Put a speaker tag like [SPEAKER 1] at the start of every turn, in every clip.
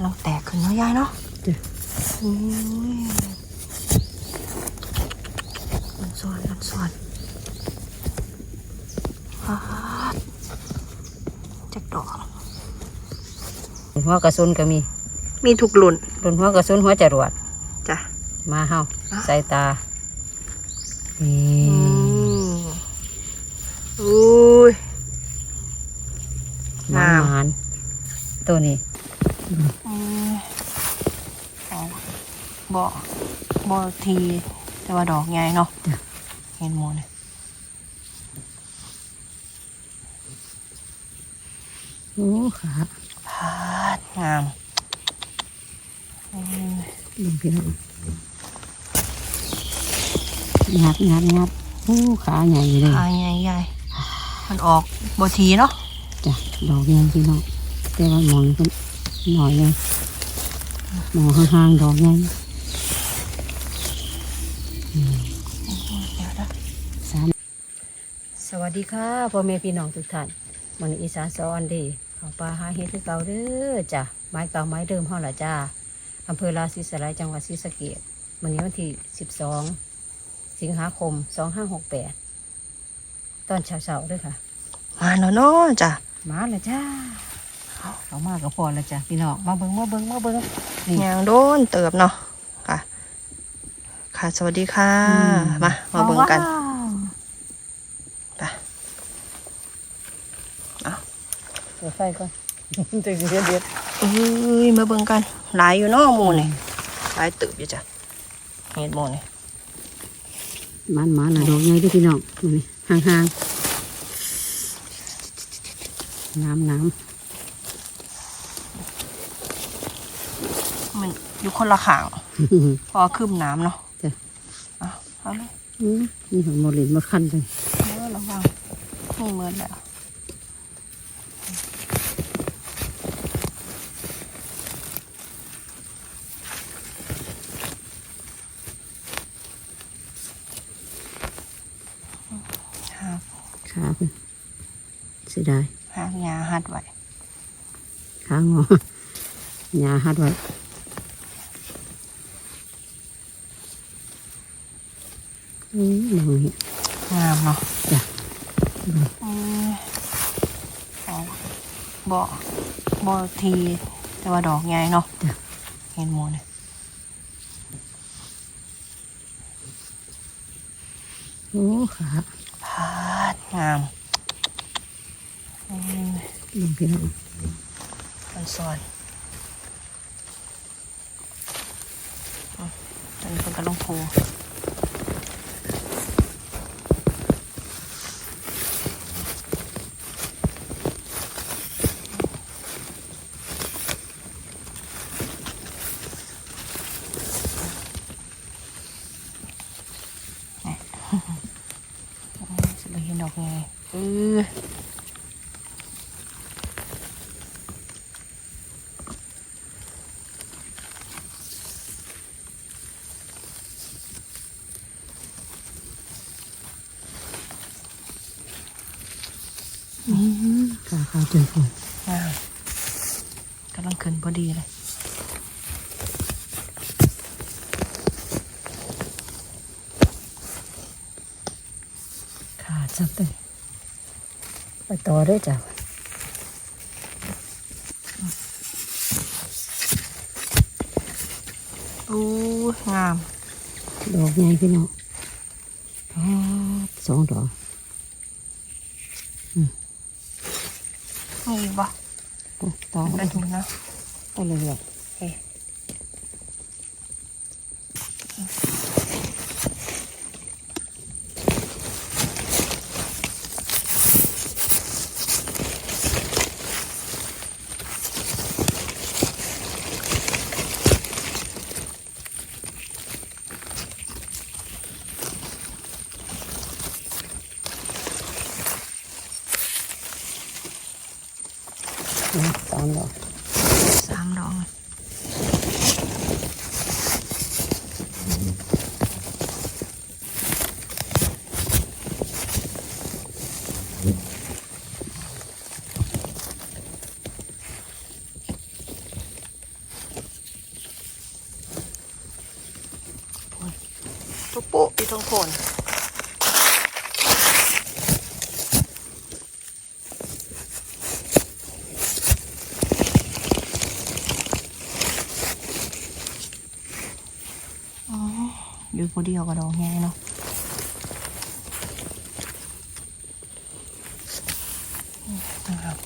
[SPEAKER 1] ำลังแตกขึ้นเนาะยายเนาะ
[SPEAKER 2] จ้ะ
[SPEAKER 1] อุ้ยมันสวนมันสวนฮาดจักดอก
[SPEAKER 2] หัวกระสุนก็มี
[SPEAKER 1] มีทุกหลุ่น
[SPEAKER 2] รุ่นหัวกระสุนหัวจรวด
[SPEAKER 1] จ้ะ
[SPEAKER 2] มาเฮา
[SPEAKER 1] อะ
[SPEAKER 2] ใส่ตานี่
[SPEAKER 1] อืมอุ้ย
[SPEAKER 2] มางา
[SPEAKER 1] ม
[SPEAKER 2] มานตัวนี้
[SPEAKER 1] อืมเอา บ่บ่ทีแต่ว่าดอกใหญ่เนาะ
[SPEAKER 2] จ้ะ
[SPEAKER 1] เห็นหมดเลย
[SPEAKER 2] โอ้ขา
[SPEAKER 1] พาดงามอืม
[SPEAKER 2] ลุงพี่น้องงัดงัดงัดโอ้ขาใหญ่เลย
[SPEAKER 1] พายใหญ่ๆมันออกบ่ทีเนาะ
[SPEAKER 2] จ้ะดอกใหญ่พี่น้องแต่ว่าหมองก็หน่อยเลยหมองห่างๆดอกใหญ่
[SPEAKER 1] ดี
[SPEAKER 2] ค่ะพ่อแม่พี่น้องทุกท่านมันอีสานสอนดีเอาปลาหาเฮ็ดคือเก่าเด้อจ้ะไม้เก่าไม้เดิมเฮาล่ะจ้าอำเภอราศีสไลยจังหวัดศรีสะเกษวันนี้วันที่สิบสองสิงหาคมสองห้าหกแปดตอนเช้าๆด้วยค่ะ
[SPEAKER 1] มาเนาะเนาะจ้ะ
[SPEAKER 2] มาและจ้าเขามากับพอและจ้ะพี่น้องมาเบิ้งมาเบิ้งมาเบิ้งนี่
[SPEAKER 1] ยางโดนเติบเนาะค่ะ ค่ะสวัสดีค่ะ มามาเบิ่งกัน
[SPEAKER 2] ว้าว
[SPEAKER 1] ไป
[SPEAKER 2] เปิดไฟก่อนจะเด็ดเด็ด
[SPEAKER 1] เอ้ยมาเบิ่งกันหลายอยู่เนาะหมูนี่หลายเติบอยู่จ้ะเห็ดหมูนี่
[SPEAKER 2] มันมันละดอกใหญ่เด้วยพี่น้องนี่ห่างๆน้ำน้
[SPEAKER 1] มันอยู่คนละขางำพอคืบน้ำเนาะ
[SPEAKER 2] จ้ะ
[SPEAKER 1] เอาเอาเลย
[SPEAKER 2] อืมนี่ของโมลินมาคันเลย
[SPEAKER 1] เออระวังนี่เมินแล้ว หาก
[SPEAKER 2] ขาเป็นเสียดาย
[SPEAKER 1] หากยาหัดไว้
[SPEAKER 2] ขางอหญ้าหัดไว้อืมมองเห็น
[SPEAKER 1] งามเนาะ
[SPEAKER 2] จ้ะ
[SPEAKER 1] อืมเอาบ่บ่ทีแต่ว่าดอกใหญ่เนาะ
[SPEAKER 2] จ้ะ
[SPEAKER 1] เห็นหมูนี่
[SPEAKER 2] โอ้ขา
[SPEAKER 1] พาดงามอืม
[SPEAKER 2] ลงพี่น้อง
[SPEAKER 1] มันซอนอืมตอนนี้คนกำลังโพจะไปเห็นดอกไงเออ
[SPEAKER 2] ขาขาวจนฝน
[SPEAKER 1] งามกำลังขึ้นพอดีเลย
[SPEAKER 2] ขาดจับเลยไป ต่อด้วยจ้ะ
[SPEAKER 1] อู้งาม
[SPEAKER 2] ดอกใหญ่พี่น้องปาดสองดอก
[SPEAKER 1] มีอีกบ่
[SPEAKER 2] โอ้ต่อ
[SPEAKER 1] ไป
[SPEAKER 2] ไป
[SPEAKER 1] ดูนะ
[SPEAKER 2] ต่อเลยเลย สามดอก
[SPEAKER 1] สาทุกปุ๊อีทองคน ยู่คนเดียวกับดอกแง่เนาะนะครับ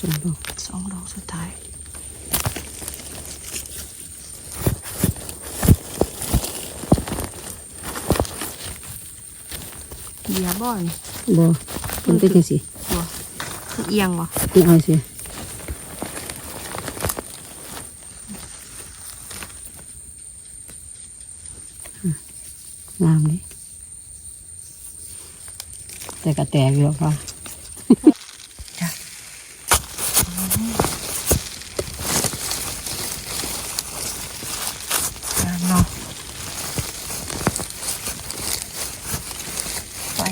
[SPEAKER 1] สองดอกสองดอกสุดท้าย เหยีย บบ่อน
[SPEAKER 2] บ่มันเป็นจังซี่
[SPEAKER 1] บ่เอียงวะ
[SPEAKER 2] นี่เอาสิอืมงามดิแต่ก็แตกอยู่ค่ะ
[SPEAKER 1] จ้ะงามเนาะไป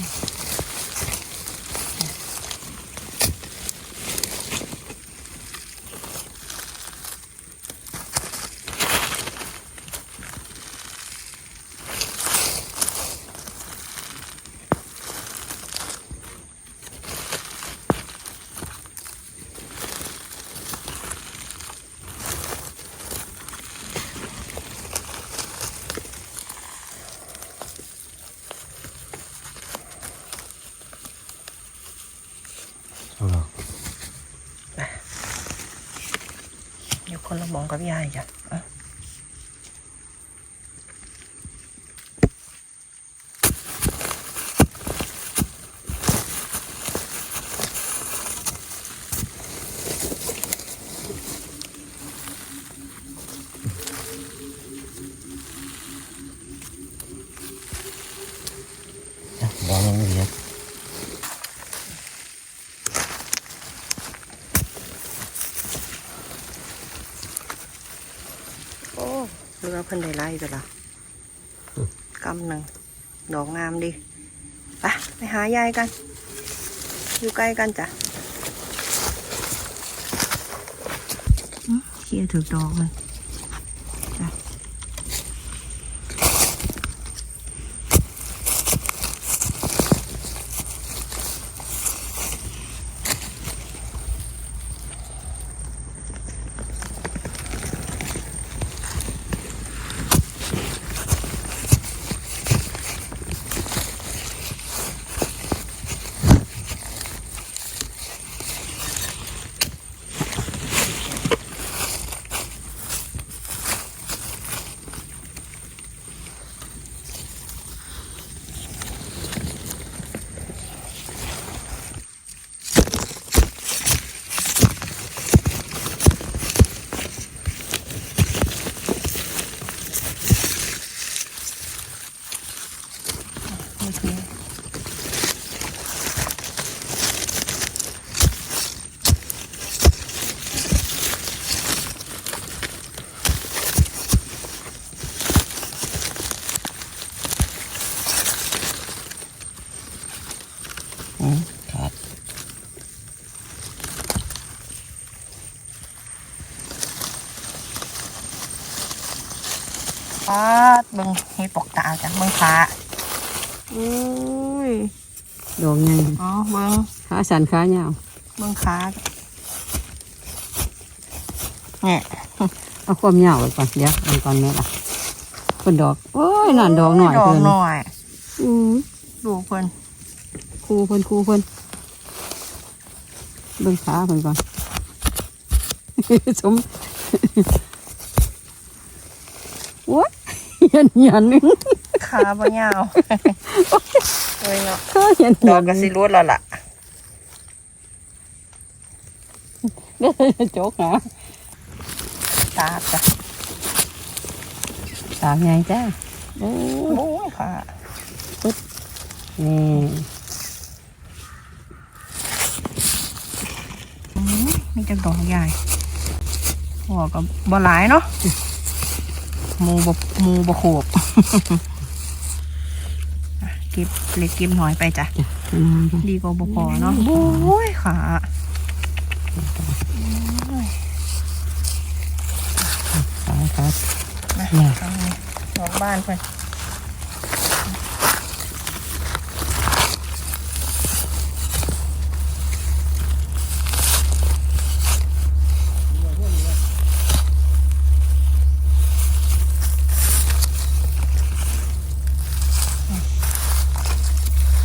[SPEAKER 1] อยู่คนละห มองกับยายจ้ะอะ
[SPEAKER 3] บอลมันเยอะ
[SPEAKER 1] โอ้ เรือเพิ่นได้ไล่ไปละกำหนึ่งดอกงามดิไปไปหายายกัน อยู่ใกล้กันจ้ะอื้อเขี่ยถึกดอกเลย เบิ่งให้ปกตาจ้ะเบิ่งขาอุ้ย
[SPEAKER 2] ดอกใหญ่
[SPEAKER 1] อ๋อเบิ่ง
[SPEAKER 2] ขาสันขายาว
[SPEAKER 1] เบิ่งขาเนี่ย
[SPEAKER 2] เอาความยาวไว้ก่อนเดี๋ยวเอาก่อนแม่ล่ะคนดอกโอ้ยนั่นดอกหน่อย
[SPEAKER 1] ดอก
[SPEAKER 2] เพิ่น
[SPEAKER 1] หน่อย
[SPEAKER 2] อือ
[SPEAKER 1] ดูเพิ่น
[SPEAKER 2] ครูเพิ่นครูเพิ่นเบิ่งขาเพิ่นก่อนสม โอ้ยเห็นหยันหนึง
[SPEAKER 1] ขาบ่ยาวเฮ้ยเนาะ
[SPEAKER 2] ขาเห็นห
[SPEAKER 1] ด
[SPEAKER 2] ยั
[SPEAKER 1] อก
[SPEAKER 2] นห
[SPEAKER 1] ก็
[SPEAKER 2] นึ่ง
[SPEAKER 1] สิรูดแล้วล่ะ
[SPEAKER 2] เด้อโจกหา
[SPEAKER 1] ตาจ้ะ
[SPEAKER 2] ตากไงจ้าโอ้ย
[SPEAKER 1] โอ้ยขา
[SPEAKER 2] นี่
[SPEAKER 1] อืมนี่จะดอกใหญ่หัวก็บ่หลายเนาะห มูบ่หมูบ่โขบเก็บเล็กเก็บหน่อยไปจ้ะ
[SPEAKER 2] อืม
[SPEAKER 1] ดีกว่าบ่พอเนาะโอ้ยขาโอ้ย
[SPEAKER 2] สายครับ
[SPEAKER 1] มา
[SPEAKER 2] เนี่ย
[SPEAKER 1] ทำไงออกบ้านไป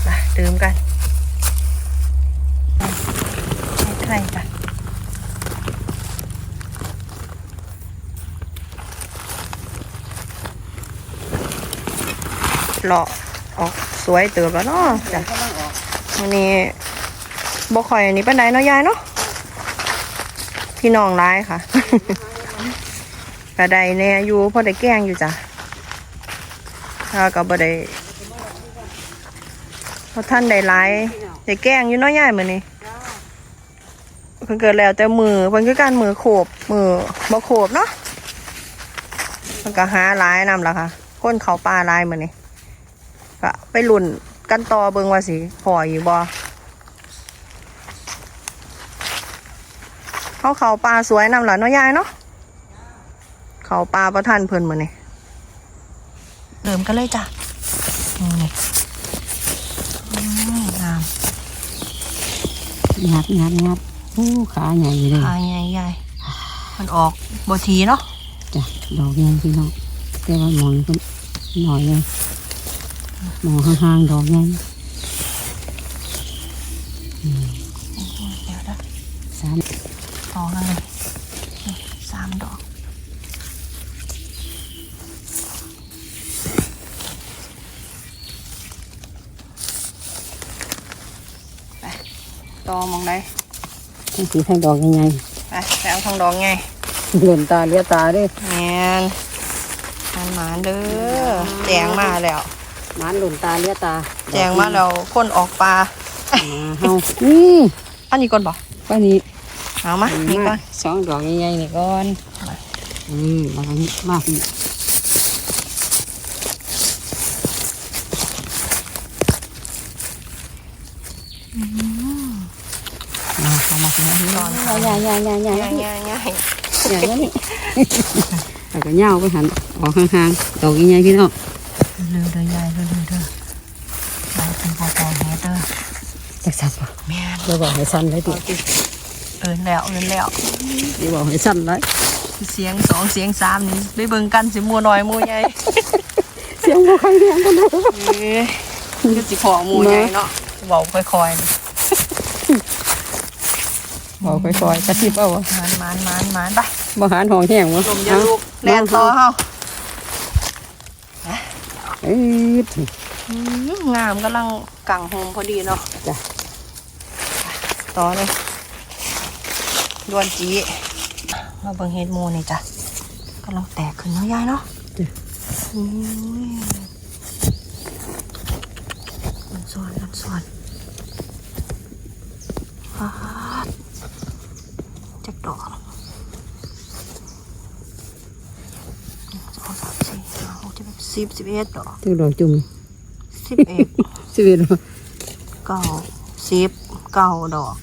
[SPEAKER 1] มาดื่มกันให้ใครจ้ะ เลาะออกสวยเติบแล้วเนาะจ้ะวันนี้บ่คอยอันนี้ปานใดเนาะยายเนาะพี่น้องร้ายค่ะ กระไดแน่อยู่พอได้แกล้งอยู่จ้ะถ้าก็บ่ได้เพราะท่านได้ร้ายได้แกล้งอยู่เนาะยายมือนี้เพิ่นเกิดแล้วแต่มือเพิ่นคือการมือโขบมือบ่โขบเนาะมันก็หาร้ายนำล่ะค่ะ คนเขาป่าร้ายมือนี้ ก็ไปลุ่นกันต่อเบิงว่าสิพออยู่บ่เขาเขาปลาสวยนำหล่ะเนาะยายเนาะเขาปลาประทันเพิ่นมื้อนี้เริ่มกันเลยจ้ะนี่อืมงาม
[SPEAKER 2] งัดงัดงัดโอ้ขาใหญ่เลย
[SPEAKER 1] ขาใหญ่ใหญ่มันออกบ่ทีเนาะ
[SPEAKER 2] จ้ะดอกใหญ่พี่น้องแต่ว่าหมอนก็หน่อยเลย หมอห่างๆดอกใหญ่
[SPEAKER 1] เดี๋ยวนะ
[SPEAKER 2] สาม
[SPEAKER 1] ออกแล้วเลยนี่สามดอกไปต่อมองได้
[SPEAKER 2] ทั้งสีทั้งดอกใหญ่
[SPEAKER 1] ไปไปเอาทองดองไง
[SPEAKER 2] ๆเหลือมตาเลี้ยตาเด้วย
[SPEAKER 1] แมนมันหมานเด้อแจงมาแล้ว
[SPEAKER 2] มันหลุนตาเลี้ยตา
[SPEAKER 1] แจงมาแล้วคนออกปลา
[SPEAKER 2] มาเฮานี่
[SPEAKER 1] อันนี้ก่อนบอก
[SPEAKER 2] ก็นี้
[SPEAKER 1] เอามานี่ก่อน
[SPEAKER 2] สองดอกใหญ่ๆนี่ก่อนอืมแล้วก็นี่มาพี่
[SPEAKER 1] เอาเข้ามาที่นี่ก่อน
[SPEAKER 2] ใหญ่ใหญ่ใหญ่ใหญ่
[SPEAKER 1] ง่ายง่ายง่าย
[SPEAKER 2] ใหญ่แล้วนี่แล้วก็เหย้าไปหันออกห่างๆดอกใหญ่ๆพี่น้อง
[SPEAKER 1] เร็วเด้อยายเร็วเร็วเด้อไปเป็นพอพอแฮเด้อ
[SPEAKER 2] จักสันปะ
[SPEAKER 1] แม่น
[SPEAKER 2] เดี๋ยวบอกให้สั้นเลย
[SPEAKER 1] พ
[SPEAKER 2] ดิ
[SPEAKER 1] อติเอินแล้วเอินแล้ว
[SPEAKER 2] เดี๋ยวบอกให้สั้นเลย
[SPEAKER 1] เสียงสองเสียงสามนี่ได้เบิ่งกันสิมัวน้อยมัวใหญ่
[SPEAKER 2] เสียงบ่ใครเลี้ยงกันเลย
[SPEAKER 1] เอ้ยก็สิพอมัวใหญ่เนาะเบาค่อยๆนี่
[SPEAKER 2] บอกค่อยๆกระซิบเอา
[SPEAKER 1] หมานหมานหมานหมานไป
[SPEAKER 2] บ่หารห้องแห้งวะ
[SPEAKER 1] ลมอยาลูกแล่นต่อเฮา
[SPEAKER 2] เอ้ย
[SPEAKER 1] อืมงามกำลังกังโฮมพอดีเนาะ
[SPEAKER 2] จ้ะ
[SPEAKER 1] ต่อเลยดวนจีมาเบิ่งเฮ็ดหมูนี่จ้ะกำลังแตกขึ้นเนาะยายเนาะ
[SPEAKER 2] จ้ะ
[SPEAKER 1] อุ้ยมันสอนมันสอนฟาดจักดอกหนึ่งสองสามสี่ห้าหกเจ็ดแปด สิบสิบเอ็ดดอก
[SPEAKER 2] ถึงดอกจุ่ม
[SPEAKER 1] สิบเอ็ด
[SPEAKER 2] สิบเอ็ดดอก
[SPEAKER 1] เก้าสิบเก้าดอก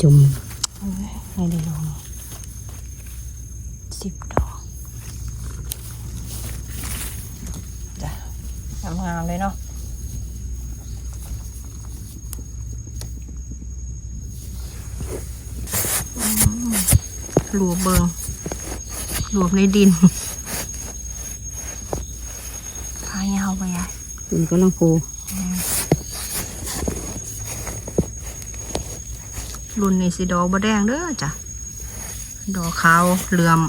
[SPEAKER 2] จุ่ม
[SPEAKER 1] ให้ได้ลงสิบดอกจ้ะงามๆเลยเนาะอืมรวบเบิงรวบในดินพายาวไปยาย
[SPEAKER 2] มันก็ลังโพ
[SPEAKER 1] รุ่นนี้สีดอกบะแดงเด้อจ้ะ ดอกขาวเหลื่อม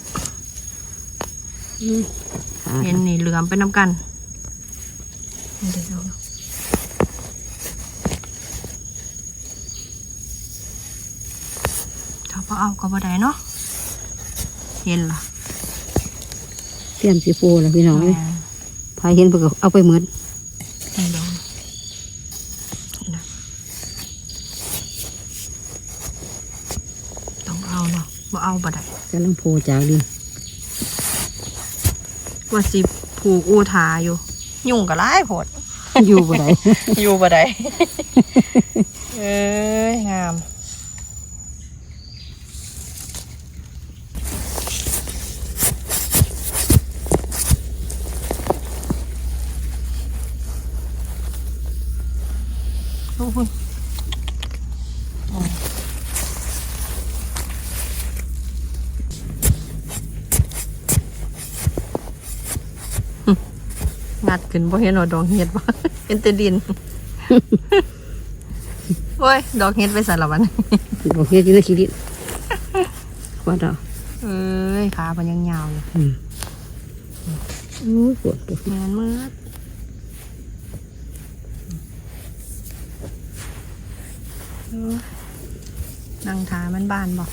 [SPEAKER 2] ขา
[SPEAKER 1] เห็นนี่เหลือมไปน้ำกันนี่เดี๋ยวเอาถ้าพอเอาก็บ่ได้เนาะ เห็นล่ะ
[SPEAKER 2] เตรียมสีโฟแล้วพี่น้องเลย
[SPEAKER 1] แม่
[SPEAKER 2] พายเห็นเพิ่นก็เอาไปเหมือน
[SPEAKER 1] นี่ เนาะบ่เอาบ่ได้
[SPEAKER 2] กำลังโผล่จากดิน
[SPEAKER 1] ว่าสิผูกอูทาอยู่ ยุ่งกับร้ายโพด
[SPEAKER 2] อยู่บ่ได้
[SPEAKER 1] อยู่บ่ได้เอ้ยงามโอ้ย งัดขึ้นบ่เห็นว่าดอกเห็ดบ่เห็นแต่ดินโอ้ยดอกเห็ดไปใส่ละวัน
[SPEAKER 2] บอกเฮ็ดอยู่ในขี้ดินว่าดอก
[SPEAKER 1] เอ้ยขามันยังยาวอยู่
[SPEAKER 2] อืมโอ้ยปวดปวด
[SPEAKER 1] แมนมืดเออนั่งทามันบานบอก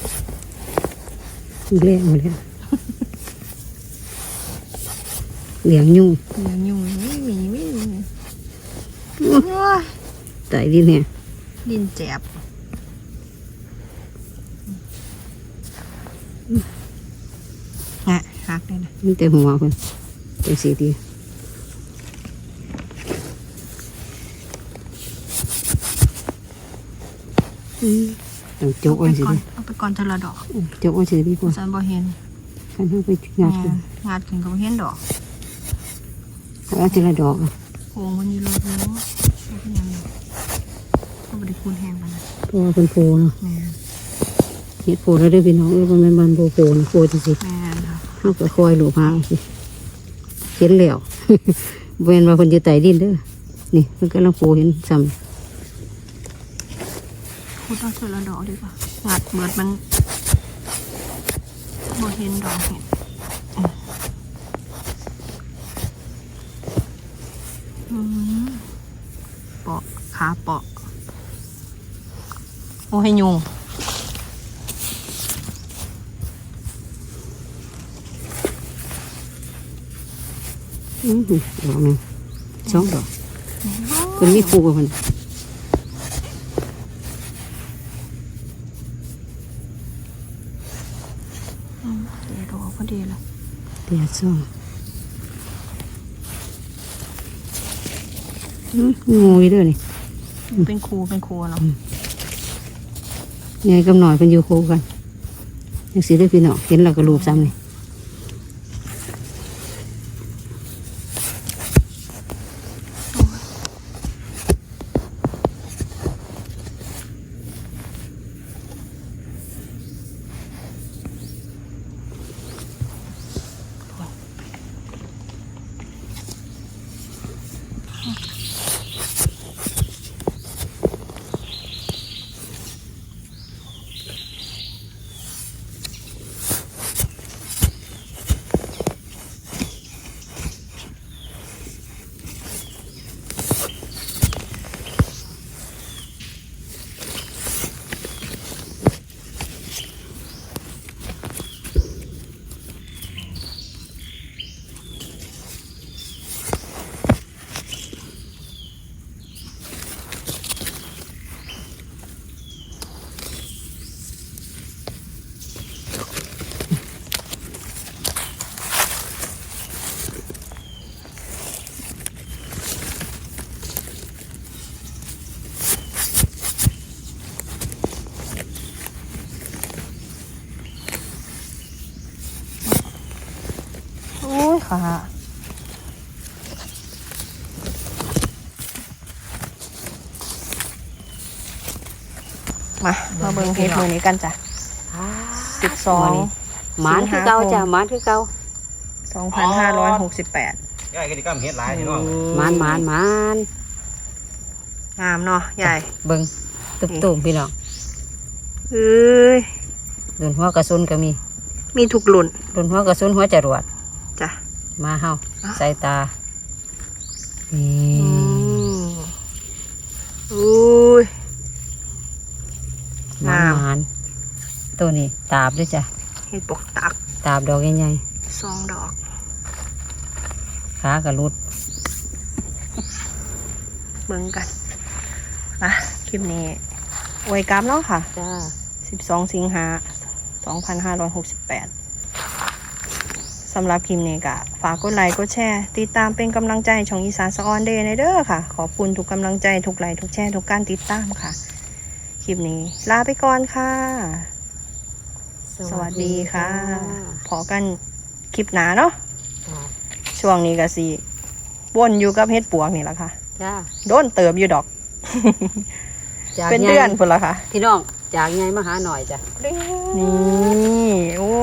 [SPEAKER 2] แรงหมดเลย เหลียงยุ่ง
[SPEAKER 1] เลี้ยงยุงไม่มีไม่มีโอ้ย
[SPEAKER 2] ไต่ดินเนี่ย
[SPEAKER 1] ดินแจบงะหักเลยนะ
[SPEAKER 2] มีแต่หัวคนเป็นสีดีอืมต้องจก
[SPEAKER 1] เอา
[SPEAKER 2] ไว้
[SPEAKER 1] ไป
[SPEAKER 2] สิ
[SPEAKER 1] ก่อน
[SPEAKER 2] ดิ
[SPEAKER 1] เอาไปก่อนเทอละดอก
[SPEAKER 2] จกไว้สิดีกว่า
[SPEAKER 1] สันบ่เห็น
[SPEAKER 2] คันเขาไปงานกัน
[SPEAKER 1] งาดขึ้นก็บ่เห็นดอก
[SPEAKER 2] แล้วทีละดอกอะ
[SPEAKER 1] โค้งมันอยู่รถรู้ว่าเป็นยังไงก็บ่ได้คูนแห้งปานนั้น
[SPEAKER 2] เพราะว่าเป็นโพเนาะ
[SPEAKER 1] แม่น
[SPEAKER 2] เฮ็ดโพแล้วได้อพี่น้องเอ้ยมันเป็นบันโพโพนะโพจริง
[SPEAKER 1] แม่นค่ะ
[SPEAKER 2] ๆเขาก็คอยหลูพาเอาสิเห็นแล้ว เว้นว่าคนจะไต่ดินเด้อนี่มันกำลังโพเห็นซ้
[SPEAKER 1] คูดเอาเทอละดอกดีกว่างัดเบิดมันบ่เห็นดอกเห็ดอืม เปาะขาเปาะ โอ้ให้ยุงำ
[SPEAKER 2] อือหือดอกหนึงสองดอกคนมีคู่กับคน
[SPEAKER 1] อืมเดี๋ยวดอกพอดีเลย
[SPEAKER 2] เดียวสองอือ งูอีเด้อนี่
[SPEAKER 1] เป็นครูเป็นครูเนาะ
[SPEAKER 2] ไงกำหน่อยเป็นอยู่คู่กันยังสิได้อพี่น้องเห็นแล้วก็รูปซ้ำนี่
[SPEAKER 1] อ้ยขามามาเบิ่งเฮ็ดมือนี้กันจ้ะสิบสอง
[SPEAKER 2] หมานคือเก่าจ้ะหมานคือเก่า
[SPEAKER 1] สองพันห้าร้อยหกสิบแปด
[SPEAKER 3] ยายก็ได้กำเฮ็ดหลายนี่เนาะ
[SPEAKER 2] หมานหมานหมาน
[SPEAKER 1] งามเนาะใหญ่
[SPEAKER 2] เบิ่งตุ่มตุ่มๆพี่น้อง
[SPEAKER 1] เอ้ย
[SPEAKER 2] โดนหัวกระสุนก็มี
[SPEAKER 1] มีทุกหลุ่น
[SPEAKER 2] โดนหัวกระสุนหัวจรวด
[SPEAKER 1] จ้ะ
[SPEAKER 2] มาเฮา
[SPEAKER 1] อะ
[SPEAKER 2] ใส่ตานี่
[SPEAKER 1] อืมอุ้ย
[SPEAKER 2] มางา
[SPEAKER 1] ม
[SPEAKER 2] มานตัวนี้ตาบด้วยจ้ะ
[SPEAKER 1] เห็ดปกตัก
[SPEAKER 2] ตาบดอกใหญ่
[SPEAKER 1] สองดอก
[SPEAKER 2] ๆขากระลุด
[SPEAKER 1] เบิ่งกันอะคลิปนี้อวยกราฟเนาะค่ะ
[SPEAKER 2] จ้า
[SPEAKER 1] 12สิงหา2568สำหรับคลิปนี้ก็ฝากกดไลค์กดแชร์ติดตามเป็นกำลังใจให้ช่องอีสานสะออนเดย์ในเด้อค่ะ ขอบคุณทุกกำลังใจทุกไลค์ทุกแชร์ทุกการติดตามค่ะ คลิปนี้ ลาไปก่อนค่ะ สวัสดีค่ะ พอกันคลิปหนาเนาะ
[SPEAKER 2] จ้า
[SPEAKER 1] ช่วงนี้ก็สิวนอยู่กับเฮ็ดปวกนี่แหละค่ะ
[SPEAKER 2] จ้า
[SPEAKER 1] โดนเติบอยู่ดอก
[SPEAKER 2] จาก
[SPEAKER 1] เป็น
[SPEAKER 2] ใหญ่
[SPEAKER 1] เดือนพุ่นละค่ะ
[SPEAKER 2] พี่น้องจากไงมาหาหน่อยจ้ะ
[SPEAKER 1] นี่ โอ้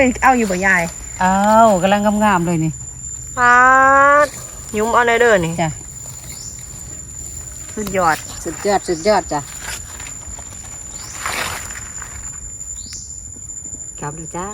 [SPEAKER 1] ย เอาอยู่บ่ยาย
[SPEAKER 2] อ้าวกำลังงามๆเลยนี่
[SPEAKER 1] ปาดยุ้มเอาในเด้อนี่
[SPEAKER 2] จ้ะ
[SPEAKER 1] สุดยอด
[SPEAKER 2] สุดยอดสุดยอดจ้ะกลับเลยจ้า